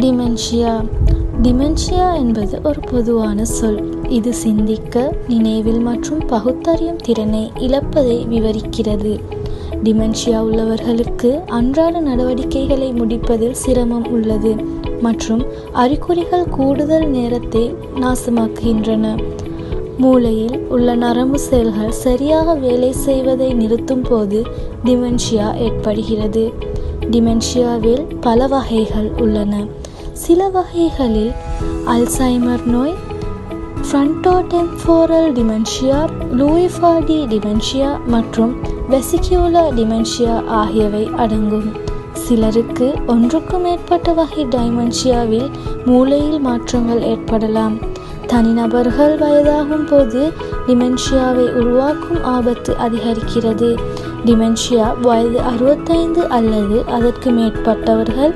Dementia dementia என்பது ஒரு பொதுவான சொல். இது சிந்திக்க நினைவில் மற்றும் பகுத்தறியும் திறனை இழப்பதை விவரிக்கிறது. டிமென்ஷியா உள்ளவர்களுக்கு அன்றாட நடவடிக்கைகளை முடிப்பதில் சிரமம் உள்ளது மற்றும் அறிகுறிகள் கூடுதல் நேரத்தை நாசமாக்குகின்றன. மூளையில் உள்ள நரம்பு செல்கள் சரியாக வேலை செய்வதை நிறுத்தும் போது டிமென்ஷியா ஏற்படுகிறது. டிமென்ஷியாவில் பல வகைகள் உள்ளன. சில வகைகளில் அல்சைமர் நோய் ஃப்ரண்டோடெம்போரல் டிமென்ஷியா லூயிஃபாடி டிமென்ஷியா மற்றும் வெசிக்யூலா டிமென்ஷியா ஆகியவை அடங்கும். சிலருக்கு ஒன்றுக்கும் மேற்பட்ட வகை டைமென்ஷியாவில் மூளையில் மாற்றங்கள் ஏற்படலாம். தனிநபர்கள் வயதாகும் போது டிமென்ஷியாவை உருவாக்கும் ஆபத்து அதிகரிக்கிறது. டிமென்ஷியா வயது அறுபத்தைந்து அல்லது அதற்கு மேற்பட்டவர்கள்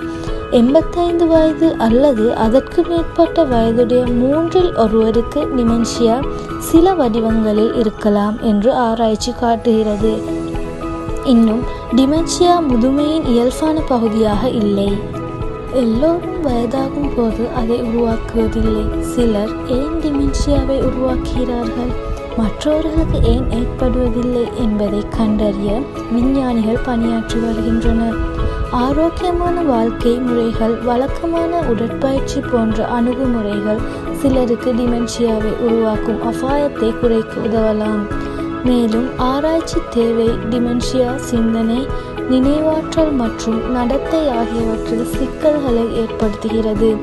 எண்பத்தைந்து வயது அல்லது அதற்கு மேற்பட்ட வயதுடைய மூன்றில் ஒருவருக்கு டிமென்ஷியா சில வடிவங்களில் இருக்கலாம் என்று ஆராய்ச்சி காட்டுகிறது. இன்னும் டிமென்ஷியா முதுமையின் இயல்பான பகுதியாக இல்லை. எல்லோரும் வயதாகும் போது அதை உருவாக்குவதில்லை. சிலர் ஏன் டிமென்ஷியாவை உருவாக்குகிறார்கள்? மற்றவர்களுக்கு ஏன் ஏற்படுவதில்லை என்பதை கண்டறிய விஞ்ஞானிகள் பணியாற்றி வருகின்றனர். ஆரோக்கியமான வாழ்க்கை முறைகள் வழக்கமான உடற்பயிற்சி போன்ற அணுகுமுறைகள் சிலருக்கு டிமென்ஷியாவை உருவாக்கும் அபாயத்தை குறைக்க உதவலாம். மேலும் ஆராய்ச்சி தேவை டிமென்ஷியா சிந்தனை நினைவாற்றல் மற்றும் நடத்தை ஆகியவற்றில் சிக்கல்களை ஏற்படுத்துகிறது.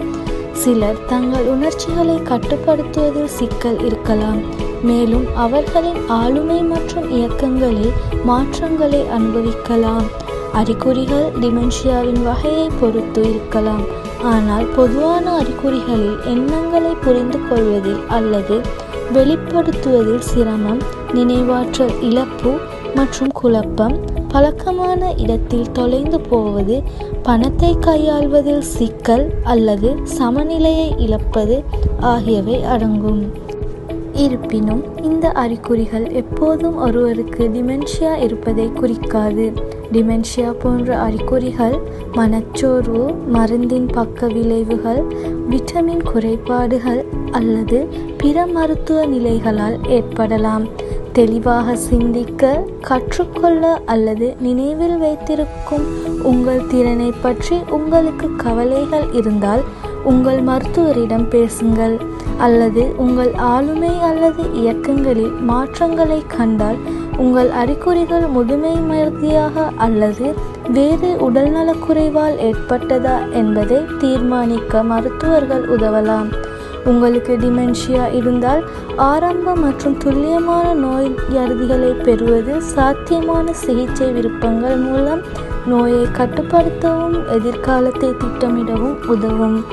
சிலர் தங்கள் உணர்ச்சிகளை கட்டுப்படுத்துவதில் சிக்கல் இருக்கலாம். மேலும் அவர்களின் ஆளுமை மற்றும் இயக்கங்களில் மாற்றங்களை அனுபவிக்கலாம். அறிகுறிகள் டிமென்ஷியாவின் வகையை பொறுத்து இருக்கலாம். ஆனால் பொதுவான அறிகுறிகளில் எண்ணங்களை புரிந்து கொள்வதில் அல்லது வெளிப்படுத்துவதில் சிரமம் நினைவாற்றல் இழப்பு மற்றும் குழப்பம் பழக்கமான இடத்தில் தொலைந்து போவது பணத்தை கையாள்வதில் சிக்கல் அல்லது சமநிலையை இழப்பது ஆகியவை அடங்கும். இருப்பினும் இந்த அறிகுறிகள் எப்போதும் ஒருவருக்கு டிமென்ஷியா இருப்பதை குறிக்காது. டிமென்ஷியா போன்ற அறிகுறிகள் மனச்சோர்வு மருந்தின் பக்க விளைவுகள் விட்டமின் குறைபாடுகள் அல்லது பிற மருத்துவ நிலைகளால் ஏற்படலாம். தெளிவாக சிந்திக்க கற்றுக்கொள்ள அல்லது நினைவில் வைத்திருக்கும் உங்கள் திறனை பற்றி உங்களுக்கு கவலைகள் இருந்தால் உங்கள் மருத்துவரிடம் பேசுங்கள். அல்லது உங்கள் ஆளுமை அல்லது இயக்கங்களில் மாற்றங்களை கண்டால் உங்கள் அறிகுறிகள் முதுமை மருதியாக அல்லது வேறு உடல்நலக்குறைவால் ஏற்பட்டதா என்பதை தீர்மானிக்க மருத்துவர்கள் உதவலாம். உங்களுக்கு டிமென்ஷியா இருந்தால் ஆரம்ப மற்றும் துல்லியமான நோயறிதிகளை பெறுவது சாத்தியமான சிகிச்சை விருப்பங்கள் மூலம் நோயை கட்டுப்படுத்தவும் எதிர்காலத்தை திட்டமிடவும் உதவும்.